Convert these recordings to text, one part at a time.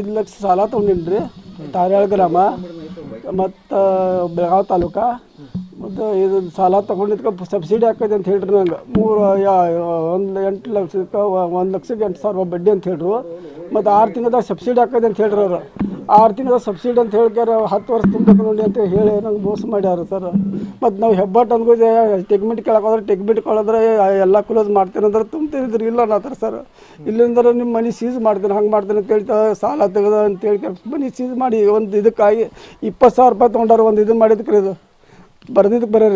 ಐದು ಲಕ್ಷ ಸಾಲ ತೊಗೊಂಡಿನಿ ರೀ ತಾರ್ಯಾಳ ಗ್ರಾಮ ಮತ್ತು ಬೆಳಗಾವ್ ತಾಲೂಕ. ಮತ್ತು ಇದು ಸಾಲ ತೊಗೊಂಡಿದ್ಕೆ ಸಬ್ಸಿಡಿ ಹಾಕೈತೆ ಅಂತ ಹೇಳ್ರಿ ನಂಗೆ. ಮೂರು ಒಂದು ಎಂಟು ಲಕ್ಷಕ್ಕೆ ಒಂದು ಲಕ್ಷಕ್ಕೆ ಎಂಟು ಸಾವಿರ ಬಡ್ಡಿ ಅಂತ ಹೇಳ್ರು. ಮತ್ತು ಆರು ತಿಂಗಳದಾಗ ಸಬ್ಸಿಡಿ ಹಾಕೈತೆ ಅಂತ ಹೇಳ್ರಿ ಅವ್ರು. ಆರು ತಿಂಗಳ ಸಬ್ಸಿಡಿ ಅಂತ ಹೇಳ್ಕ್ಯಾರ, ಹತ್ತು ವರ್ಷ ತುಂಬಬೇಕು ನೋಡಿ ಅಂತ ಹೇಳಿ ನಂಗೆ ಮೋಸ ಮಾಡ್ಯಾರ ಸರ್. ಮತ್ತು ನಾವು ಹೆಬ್ಬಟ್ಟು ಟೆಕ್ಮಿಟ್ ಕೇಳಕ್ಕೆ ಹೋದ್ರೆ ಟೆಕ್ಮಿಟ್ ಕೇಳಿದ್ರೆ ಎಲ್ಲ ಕ್ಲೋಸ್ ಮಾಡ್ತೀನಿ ಅಂದ್ರೆ ತುಂಬ್ತಿದ್ರು ಇಲ್ಲ ಅನ್ನತ್ತಾರ ಸರ್. ಇಲ್ಲಿಂದ ನಿಮ್ಮ ಮನೆ ಸೀಸ್ ಮಾಡ್ತೀನಿ, ಹಂಗೆ ಮಾಡ್ತೀನಿ ಅಂತ ಹೇಳ್ತಾ ಸಾಲ ತೆಗೆದ ಅಂತ ಹೇಳಿ ಮನೆ ಸೀಸ್ ಮಾಡಿ, ಒಂದು ಇದಕ್ಕಾಗಿ ಇಪ್ಪತ್ತು ಸಾವಿರ ರೂಪಾಯಿ ತೊಗೊಂಡಾರ ಒಂದು ಇದು ಮಾಡಿದಕ್ಕೆ ಇದು ಬರ್ದಿದ್ದಕ್ಕೆ ಬರೀ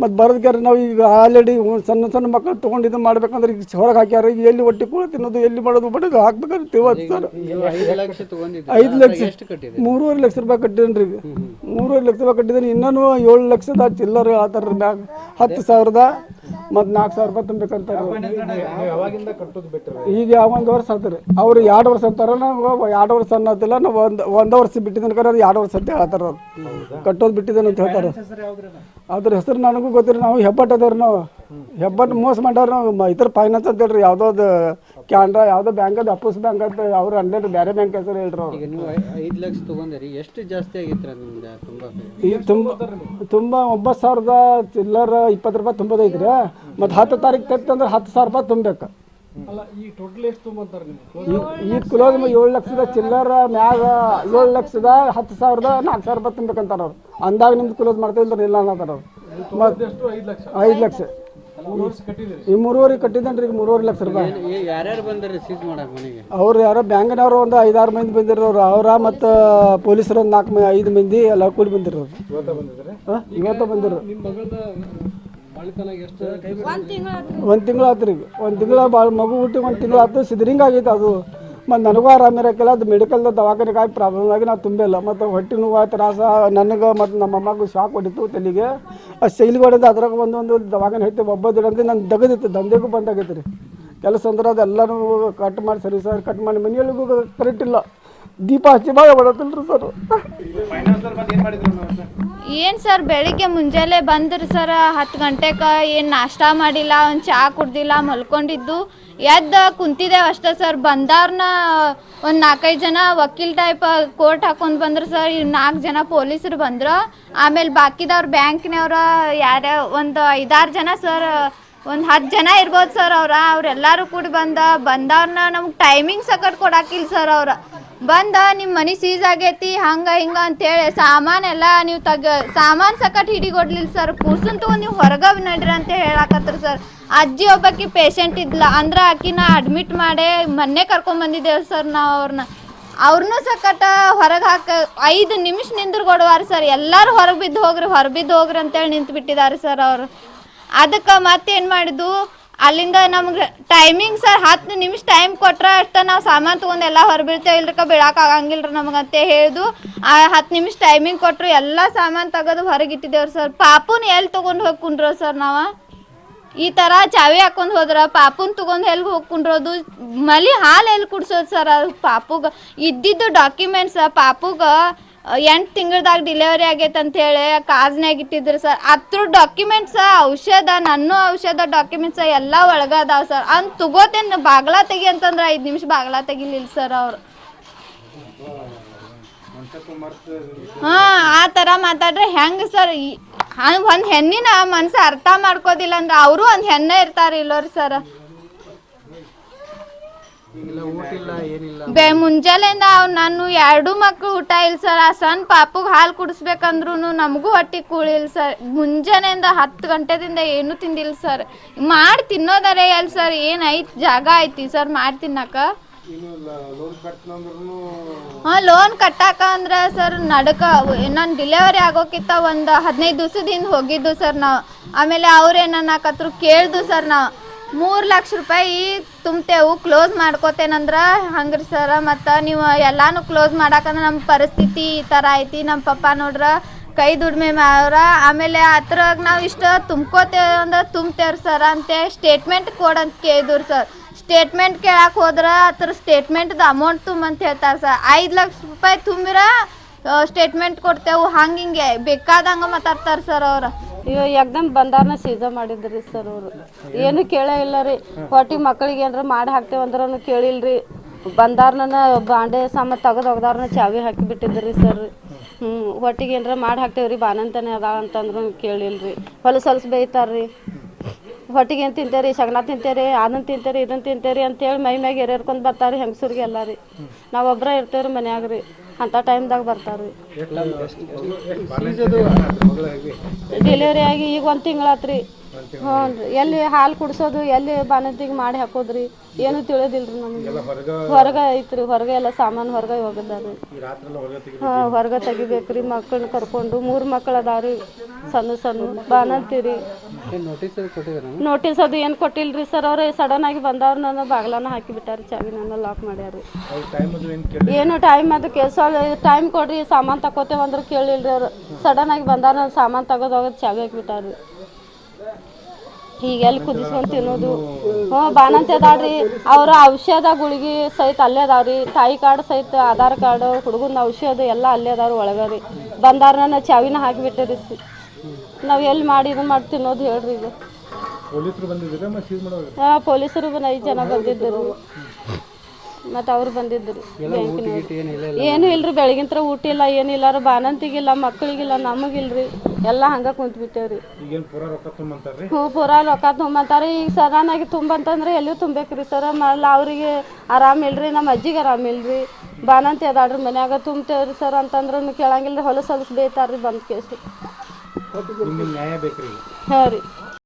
ಮತ್ತು ಬರೋದಕ್ಕೆ ನಾವು ಈಗ ಆಲ್ರೆಡಿ ಸಣ್ಣ ಸಣ್ಣ ಮಕ್ಕಳು ತೊಗೊಂಡು ಇದು ಮಾಡ್ಬೇಕಂದ್ರೆ ಈಗ ಹೊರಗೆ ಹಾಕ್ಯಾರ ಈಗ ಎಲ್ಲಿ ಹೊಟ್ಟೆ ಕೂಡ ತಿನ್ನೋದು ಎಲ್ಲಿ ಮಾಡೋದು ಬಡದು ಹಾಕ್ಬೇಕಾದ್ರೆ ತಿಳ್ವತ್ತು ಸರ್. ಐದು ಲಕ್ಷ ಮೂರುವರೆ ಲಕ್ಷ ರೂಪಾಯಿ ಕಟ್ಟಿದ್ದೀನಿ ಈಗ. ಮೂರುವರೆ ಲಕ್ಷ ರೂಪಾಯಿ ಕಟ್ಟಿದ್ದೀನಿ ಇನ್ನೂ ಏಳು ಲಕ್ಷದ ಚಿಲ್ಲರ್ ಆತರ ಬ್ಯಾಗ್ ಹತ್ತು ಸಾವಿರದ ಮತ್ತು ನಾಲ್ಕು ಸಾವಿರ ರೂಪಾಯಿ ತುಂಬೇಕಂತಾರೆ ಬಿಟ್ಟರೆ ಈಗ ಒಂದು ವರ್ಷ ಅಂತಾರೆ ಅವ್ರು ಎರಡು ವರ್ಷ ಅಂತಾರ ನಾವು ಎರಡು ವರ್ಷ ಅನ್ನೋದಿಲ್ಲ ನಾವು ಒಂದು ಒಂದು ವರ್ಷ ಬಿಟ್ಟಿದ್ದೇನೆ ಕರೆ ಅದು ಎರಡು ವರ್ಷ ಅಂತ ಹೇಳ್ತಾರ ಅವ್ರು. ಕಟ್ಟೋದು ಬಿಟ್ಟಿದ್ದೇನೆ ಅಂತ ಹೇಳ್ತಾರೆ. ಅದ್ರ ಹೆಸರು ನನಗೂ ಗೊತ್ತಿಲ್ಲ ನಾವು ಹೆಬ್ಬಟ್ಟು ಅದಾರ ನಾವು. ಹೆಬ್ಬಟ್ಟು ಮೋಸ ಮಾಡ್ಯಾರ ನಾವು ಇತರ ಫೈನಾನ್ಸ್ ಅಂತ ಹೇಳ್ರಿ ಯಾವುದೋ ಕ್ಯಾನ್ರಾ ಯಾವ್ದೋ ಬ್ಯಾಂಕ್ ಅದು ಅಪ್ಪಸ್ ಬ್ಯಾಂಕ್ ಅಂತ ಅವ್ರು ಅಂದ್ರೆ ಬೇರೆ ಬ್ಯಾಂಕ್ ಹೆಸರು ಹೇಳ್ರಿ ಅವ್ರು. ಈಗ ನೀವು ಐ- ಐದು ಲಕ್ಷ ತಗೊಂಡಿರಿ ಎಷ್ಟು ಜಾಸ್ತಿ ಆಗಿತ್ತು ನಿಮ್ದು ತುಂಬಾ ಈಗ ತುಂಬ ತುಂಬ ಒಂಬತ್ತು ಸಾವಿರದ ಚಿಲ್ಲರ ಇಪ್ಪತ್ತು ರೂಪಾಯಿ ತುಂಬೋದೈತಿ ರೀ ಮತ್ತು ಹತ್ತು ತಾರೀಕು ಅಂದ್ರೆ ಹತ್ತು ಸಾವಿರ ರೂಪಾಯಿ ತುಂಬಬೇಕು. ಅಲ್ಲ ಈ ಟೋಟಲ್ ಎಷ್ಟು ತೊಗೊಂತಾರೆ ನೀವು? ಈ ಈ ಕ್ಲೋಸ್ ಏಳು ಲಕ್ಷದ ಚಿಲ್ಲರ ಮ್ಯಾಗ ಏಳು ಲಕ್ಷದ ಹತ್ತು ಸಾವಿರದ ನಾಲ್ಕು ಸಾವಿರ ರೂಪಾಯಿ ತುಂಬೇಕಂತಾರ ಅವ್ರು. ಅಂದಾಗ ನಿಮ್ದು ಕ್ಲೋಸ್ ಮಾಡ್ತೀವಿ ಅಂದ್ರೆ ಇಲ್ಲ ಅನ್ನತಾರ ಅವ್ರು. ಮತ್ತು ಎಷ್ಟು? ಐದು ಲಕ್ಷ? ಐದು ಈ ಮೂರುವರೆ ಕಟ್ಟಿದ್ದೇನೆ ರೀ ಈಗ ಮೂರುವರೆ ಲಕ್ಷ ರೂಪಾಯಿ. ಯಾರ್ಯಾರು ಬಂದಾರೆ ಸೀಸ್ ಮಾಡಕ್ ಮನೆಗೆ? ಅವ್ರು ಯಾರೋ ಬ್ಯಾಂಕ್ನವರು ಒಂದು ಐದಾರು ಮಂದಿ ಬಂದಿರೋರು ಅವರ ಮತ್ತು ಪೊಲೀಸರು ಒಂದು ನಾಲ್ಕು ಮಂದಿ ಐದು ಮಂದಿ ಎಲ್ಲ ಕೂಡಿ ಬಂದಿರೋರು. ಇವತ್ತ ಬಂದಿರೋ ಹಾಂ ಇವತ್ತು ಒಂದು ತಿಂಗಳು ಆತು ರೀ ಒಂದು ತಿಂಗಳ ಭಾಳ ಮಗು ಹುಟ್ಟಿ ಒಂದು ತಿಂಗಳು ಆಯ್ತು ಸಿದ್ರಿಂಗ್ ಆಗೈತೆ ಅದು. ಮತ್ತು ನನಗೂ ಆರಾಮ ಇರೋಕ್ಕಿಲ್ಲ. ಅದು ಮೆಡಿಕಲ್ದ ದವಾಖಾನೆಗಾಗಿ ಪ್ರಾಬ್ಲಮ್ ಆಗಿ ನಾವು ತುಂಬಿಲ್ಲ. ಮತ್ತು ಹೊಟ್ಟೆ ನೋವು ತ್ರಾಸ ನನಗೆ ಮತ್ತು ನಮ್ಮ ಅಮ್ಮಗೂ ಶಾಕ್ ಹೊಡಿತು ತಲೆಗೆ. ಆ ಶೈಲಿಗೆ ಹೊಡೆದು ಅದ್ರಾಗ ಒಂದೊಂದು ಒಂದು ದವಾಖಾನೆ ಐತೆ ಒಬ್ಬ ಅಂದರೆ ನಾನು ದಗದಿತ್ತು. ದಂಧೆಗೂ ಬಂದಾಗೈತೆ ರೀ. ಕೆಲಸ ಅಂದ್ರೆ ಅದೆಲ್ಲನೂ ಕಟ್ ಮಾಡಿ ಸರಿ ಸರ್ ಕಟ್ ಮಾಡಿ ಮನೆಯೊಳಗೂ ಕರೆಕ್ಟ್ ಇಲ್ಲ. ದೀಪ ಹಚ್ಚಿ ಭಾಳ ರೀ ಸರ್ ಏನು ಸರ್, ಬೆಳಿಗ್ಗೆ ಮುಂಜಾನೆ ಬಂದ್ರಿ ಸರ್, ಹತ್ತು ಗಂಟೆಗೆ ಏನು ನಾಷ್ಟ ಮಾಡಿಲ್ಲ, ಒಂದು ಚಹಾ ಕುಡ್ದಿಲ್ಲ, ಮಲ್ಕೊಂಡಿದ್ದು. ಎದ್ದು ಕುಂತಿದ್ದೇವೆ ಅಷ್ಟೇ ಸರ್ ಬಂದವ್ರನ್ನ ಒಂದು ನಾಲ್ಕೈದು ಜನ ವಕೀಲ್ ಟೈಪ್ ಕೋರ್ಟ್ ಹಾಕೊಂಡು ಬಂದ್ರು ಸರ್ ನಾಲ್ಕು ಜನ ಪೊಲೀಸರು ಬಂದ್ರು. ಆಮೇಲೆ ಬಾಕಿದವ್ರು ಬ್ಯಾಂಕ್ನವ್ರ ಯಾರ್ಯಾವ ಒಂದು ಐದಾರು ಜನ ಸರ್, ಒಂದು ಹತ್ತು ಜನ ಇರ್ಬೋದು ಸರ್ ಅವ್ರ. ಅವ್ರೆಲ್ಲರೂ ಕೂಡಿ ಬಂದ ಬಂದವ್ರನ್ನ ನಮ್ಗೆ ಟೈಮಿಂಗ್ ಸಕಟ್ ಕೊಡಾಕಿಲ್ಲ ಸರ್ ಅವ್ರ. ಬಂದ ನಿಮ್ಮ ಮನೆ ಸೀಸ್ ಆಗೈತಿ, ಹಂಗ, ಹಿಂಗ ಅಂತೇಳಿ ಸಾಮಾನೆಲ್ಲ ನೀವು ತಗ, ಸಾಮಾನು ಸಕಟ್ ಹಿಡಿಗೊಡ್ಲಿಲ್ಲ ಸರ್ ಕೂಸನ್ ತಗೊಂಡು ನೀವು ಹೊರಗೆ ನಡ್ರಿ ಅಂತ ಹೇಳಾಕತ್ರಿ ಸರ್ ಅಜ್ಜಿ ಒಬ್ಬಾಕಿ ಪೇಷಂಟ್ ಇದ್ಲ, ಅಂದ್ರೆ ಆಕಿನ ಅಡ್ಮಿಟ್ ಮಾಡಿ ಮೊನ್ನೆ ಕರ್ಕೊಂಡ್ ಬಂದಿದ್ದೇವೆ ಸರ್ ನಾವು ಅವ್ರನ್ನ ಅವ್ರನ್ನೂ ಸಕಟ ಹೊರಗೆ ಹಾಕ, ಐದು ನಿಮಿಷ ನಿಂದ್ರಗೊಡುವಾರ ಸರ್ ಎಲ್ಲರೂ ಹೊರಗೆ ಬಿದ್ದು ಹೋಗ್ರಿ, ಹೊರ ಬಿದ್ದು ಹೋಗ್ರಿ ಅಂತೇಳಿ ನಿಂತು ಬಿಟ್ಟಿದ್ದಾರೆ ಸರ್ ಅವರು. ಅದಕ್ಕೆ ಮತ್ತೇನು ಮಾಡಿದ್ದು? ಅಲ್ಲಿಂದ ನಮ್ಗೆ ಟೈಮಿಂಗ್ ಸರ್ ಹತ್ತು ನಿಮಿಷ ಟೈಮ್ ಕೊಟ್ರೆ ಅಷ್ಟ ನಾವು ಸಾಮಾನು ತೊಗೊಂಡು ಎಲ್ಲ ಹೊರಬಿಡ್ತೇವೆ. ಇಲ್ರಿಕ ಬಿಡಾಕ ಆಗಂಗಿಲ್ಲ ನಮಗಂತೆ ಹೇಳ್ದು. ಆ ಹತ್ತು ನಿಮಿಷ ಟೈಮಿಂಗ್ ಕೊಟ್ಟರು ಎಲ್ಲ ಸಾಮಾನು ತೆಗೆದು ಹೊರಗೆ ಇಟ್ಟಿದ್ದೇವ್ರಿ ಸರ್ ಪಾಪುನ ಎಲ್ಲಿ ತೊಗೊಂಡು ಹೋಗಿ ಕುಂಡ್ರೋ ಸರ್ ನಾವು? ಈ ಥರ ಚಾವಿ ಹಾಕೊಂಡು ಹೋದ್ರ ಪಾಪುನ ತಗೊಂಡು ಎಲ್ಲಿ ಹೋಗ್ಕೊಂಡ್ರೋದು ಮಲಿ ಹಾಲು ಎಲ್ಲಿ ಕುಡ್ಸೋದು ಸರ್ ಅದು ಪಾಪುಗೆ ಇದ್ದಿದ್ದು ಡಾಕ್ಯುಮೆಂಟ್ಸ್ ಪಾಪುಗ ಎಂಟು ತಿಂಗಳದಾಗ ಡಿಲೆವರಿ ಆಗೈತೆ ಅಂತ ಹೇಳಿ ಕಾಜ್ನಾಗ ಇಟ್ಟಿದ್ರು ಸರ್ ಅದ್ರ ಡಾಕ್ಯುಮೆಂಟ್ಸ ಔಷಧ, ನನ್ನ ಔಷಧ ಡಾಕ್ಯುಮೆಂಟ್ಸ ಎಲ್ಲ ಒಳಗದಾವ ಸರ್ ಅಂತ ತಗೋತೇನೆ, ಬಾಗ್ಲ ತೆಗಿ ಅಂತಂದ್ರೆ ಐದು ನಿಮಿಷ ಬಾಗ್ಲ ತೆಗಿಲಿಲ್ಲ ಸರ್ ಅವ್ರು. ಹಾ, ಆ ಥರ ಮಾತಾಡ್ರೆ ಹೆಂಗೆ ಸರ್ ಒಂದು ಹೆಣ್ಣಿನ ಮನ್ಸು ಅರ್ಥ ಮಾಡ್ಕೋದಿಲ್ಲ ಅಂದ್ರೆ ಅವರು ಒಂದು ಹೆಣ್ಣೆ ಇರ್ತಾರೆ ಇಲ್ಲೋರಿ ಸರ್ ಈಗಿಲ್ಲ ಊಟ ಇಲ್ಲ ಏನಿಲ್ಲ ಬೆ ಮುಂಜಾನೆಯಿಂದ ಅವ್ ನಾನು ಎರಡು ಮಕ್ಳು ಊಟ ಇಲ್ಲ ಸರ್. ಆ ಸಣ್ಣ ಪಾಪುಗೆ ಹಾಲು ಕುಡಿಸ್ಬೇಕಂದ್ರು ನಮಗೂ ಹೊಟ್ಟೆ ಕೂಳಿಲ್ಲ ಸರ್. ಮುಂಜಾನೆಯಿಂದ ಹತ್ತು ಗಂಟೆದಿಂದ ಏನು ತಿಂದಿಲ್ಲ ಸರ್. ಮಾಡಿ ತಿನ್ನೋದಾರೆ ಎಲ್ಲಿ ಸರ್. ಏನೈತಿ ಜಾಗ ಐತಿ ಸರ್ ಮಾಡಿ ತಿನ್ನಕ. ಹಾಂ ಲೋನ್ ಕಟ್ಟಾಕ ಅಂದ್ರ ಸರ್ ನಡಕ ನಾನು ಡಿಲೆವರಿ ಆಗೋಕ್ಕಿಂತ ಒಂದು ಹದಿನೈದು ದಿವಸದಿಂದ ಹೋಗಿದ್ದು ಸರ್ ನಾವು. ಆಮೇಲೆ ಅವ್ರೇನು ಅನ್ನಕತ್ರು ಕೇಳ್ದು ಸರ್ ನಾವು. ಮೂರು ಲಕ್ಷ ರೂಪಾಯಿ ತುಂಬ್ತೇವು. ಕ್ಲೋಸ್ ಮಾಡ್ಕೋತೇನಂದ್ರೆ ಹಂಗ್ರಿ ಸರ ಮತ್ತು ನೀವು ಎಲ್ಲಾನು ಕ್ಲೋಸ್ ಮಾಡಾಕಂದ್ರೆ ನಮ್ಮ ಪರಿಸ್ಥಿತಿ ಈ ಥರ ಐತಿ. ನಮ್ಮ ಪಪ್ಪ ನೋಡ್ರ ಕೈ ದುಡಿಮೆ ಮಾಡ್ರ ಆಮೇಲೆ ಅದ್ರಾಗ ನಾವು ಇಷ್ಟು ತುಂಬ್ಕೋತೇವೆ ಅಂದ್ರೆ ತುಂಬ್ತೇವ್ರಿ ಸರ್ ಅಂತ ಸ್ಟೇಟ್ಮೆಂಟ್ ಕೊಡಂತ ಕೇಳಿದ್ರು ಸರ್ ಸ್ಟೇಟ್ಮೆಂಟ್ ಕೇಳಕ್ಕೆ ಹೋದ್ರೆ ಅದ್ರ ಸ್ಟೇಟ್ಮೆಂಟ್ದು ಅಮೌಂಟ್ ತುಂಬಂತ ಹೇಳ್ತಾರೆ ಸರ್ ಐದು ಲಕ್ಷ ರೂಪಾಯಿ ತುಂಬಿರ ಸ್ಟೇಟ್ಮೆಂಟ್ ಕೊಡ್ತೇವೆ. ಹಂಗೆ ಹಿಂಗೆ ಬೇಕಾದಂಗೆ ಮಾತಾಡ್ತಾರೆ ಸರ್ ಅವ್ರು. ಇವ ಎಕ್ದಮ್ ಬಂದಾರನ ಸೀಸ ಮಾಡಿದ್ರಿ ಸರ್ ಅವರು. ಏನು ಕೇಳೇ ಇಲ್ಲ ರೀ. ಹೊಟ್ಟಿ ಮಕ್ಕಳಿಗೆ ಏನಾರ ಮಾಡಿ ಹಾಕ್ತೇವೆ ಅಂದ್ರೂ ಕೇಳಿಲ್ರಿ. ಬಂದಾರ್ನ ಬಾಂಡೆ ಸಾಮಾನು ತೆಗೆದು ಒಗ್ದಾರ್ನ ಚಾವಿ ಹಾಕಿ ಬಿಟ್ಟಿದ್ರಿ ಸರ್. ಹ್ಞೂ ಹೊಟ್ಟಿಗೆ ಏನಾರ ಮಾಡಿ ಹಾಕ್ತೇವ್ರಿ ಬಾನಂತಾನೆ ಅದಾಳ ಅಂತಂದ್ರು ಕೇಳಿಲ್ರಿ. ಹೊಲಸು ಹೊಲಸು ಬೈತಾರ್ರಿ ಹೊಟ್ಟಿಗೆ ಏನು ತಿಂತೇರಿ ಸಗಣ ತಿಂತೇರಿ ಅದನ್ನ ತಿಂತೇರಿ ಇದನ್ನ ತಿಂತೇರಿ ಅಂತೇಳಿ ಮೈ ಮ್ಯಾಗ ಎರೇರ್ಕೊಂಡು ಬರ್ತಾರ್ರಿ ಹೆಂಗಸರಿಗೆಲ್ಲ ರೀ. ನಾವು ಒಬ್ಬರೇ ಇರ್ತೇವ್ರಿ ಮನ್ಯಾಗ ರೀ. ಅಂಥ ಟೈಮ್ದಾಗ ಬರ್ತಾರೆ ಡೆಲಿವರಿ ಆಗಿ ಈಗ ಒಂದು ತಿಂಗಳಾತ್ರಿ. ಹ್ಞೂ ರೀ. ಎಲ್ಲಿ ಹಾಲು ಕುಡಿಸೋದು, ಎಲ್ಲಿ ಬಾಣಂತಿಗೆ ಮಾಡಿ ಹಾಕೋದ್ರಿ, ಏನು ರೀ ನಮಗೆ. ಹೊರಗೆ ಐತ್ರಿ, ಹೊರಗೆ ಎಲ್ಲ ಸಾಮಾನು ಹೊರಗೆ ಹೋಗಿದ್ದಾರೆ ಹಾಂ, ಹೊರಗೆ ತೆಗಿಬೇಕ್ರಿ ಮಕ್ಕಳನ್ನ ಕರ್ಕೊಂಡು. ಮೂರು ಮಕ್ಳು ಅದಾವ್ರಿ ಸಣ್ಣ ಸಣ್ಣ. ಬಾಣಂತಿರಿ. ಏನು ನೋಟಿಸ್ ಅದು ಏನು ಕೊಟ್ಟಿಲ್ರಿ ಸರ್ ಅವ್ರು? ಸಡನ್ ಆಗಿ ಬಂದವ್ರು ನನ್ನ ಬಾಗ್ಲನ ಹಾಕಿ ಬಿಟ್ಟಾರಿ ಚಾವಿ ನನ್ನ ಲಾಕ್ ಮಾಡ್ಯಾರ ಏನು ಟೈಮ್ ಅದು ಕೆಲಸ ಟೈಮ್ ಕೊಡ್ರಿ ಸಾಮಾನು ತಗೋತೇವೆ ಅಂದ್ರೆ ಕೇಳಿಲ್ರಿ ಅವ್ರು. ಸಡನ್ ಆಗಿ ಬಂದಾರ ನನ್ನ ಸಾಮಾನು ತಗೋದಾಗ ಹೋಗೋದು ಚಾವಿ ಹಾಕಿಬಿಟ್ಟಾರಿ ಈಗ ಎಲ್ಲಿ ಕುದಿಸ್ಕೊಂಡು ತಿನ್ನೋದು? ಹ್ಞೂ ಬಾನಂತ ಅದಾಳ್ರಿ. ಅವ್ರ ಔಷಧ ಗುಳಿಗೆ ಸಹಿತ ಅಲ್ಲೇ ಅದಾವ್ರಿ. ತಾಯಿ ಕಾರ್ಡ್ ಸಹಿತ ಆಧಾರ್ ಕಾರ್ಡ್ ಹುಡುಗನ ಔಷಧ ಎಲ್ಲ ಅಲ್ಲೇ ಅದಾವ್ರಿ ಒಳಗೆ ರೀ ಬಂದಾರ ನನ್ನ ಚಾವಿನ ಹಾಕಿಬಿಟ್ಟಿರಿ ನಾವು ಎಲ್ಲಿ ಮಾಡಿ ಇದು ಮಾಡಿ ತಿನ್ನೋದು ಹೇಳ್ರಿ ಈಗ. ಹಾಂ ಪೊಲೀಸರು ಬಂದು ಐದು ಜನ ಬಂದಿದ್ದರು. ಮತ್ತು ಅವ್ರು ಬಂದಿದ್ದರು ಏನೂ ಏನಿಲ್ಲ ಏನು ಇಲ್ರಿ ಬೆಳಗಿಂತ್ರ ಊಟ ಇಲ್ಲ ಏನಿಲ್ಲ ರೀ ಬಾನಂತಿಗಿಲ್ಲ ಮಕ್ಕಳಿಗಿಲ್ಲ ನಮಗಿಲ್ರಿ. ಎಲ್ಲ ಹಂಗೆ ಕುಂತ ಬಿಟ್ಟೇವ್ರಿ ಹ್ಞೂ ಪೂರ ರೊಕ್ಕ ತುಂಬಂತಾರೆ ಈಗ ಸಡನ್ ಆಗಿ ತುಂಬಂತಂದ್ರೆ ಎಲ್ಲಿ ತುಂಬೇಕ್ರಿ ಸರ್. ಮಲ್ಲ ಅವರಿಗೆ ಆರಾಮ ಇಲ್ರಿ ನಮ್ಮ ಅಜ್ಜಿಗೆ ಆರಾಮ ಇಲ್ರಿ. ಬಾಣಂತಿ ಅದಾಳ್ರಿ ಮನ್ಯಾಗ. ತುಂಬ್ತೇವ್ರಿ ಸರ್ ಅಂತಂದ್ರೆ ಕೇಳಂಗಿಲ್ಲ ಹೊಲಸು ಹೊಲಸು ಬೇಯ್ತಾರ್ರಿ ಬಂದು ಕೇಸು. ಹಾಂ ರೀ.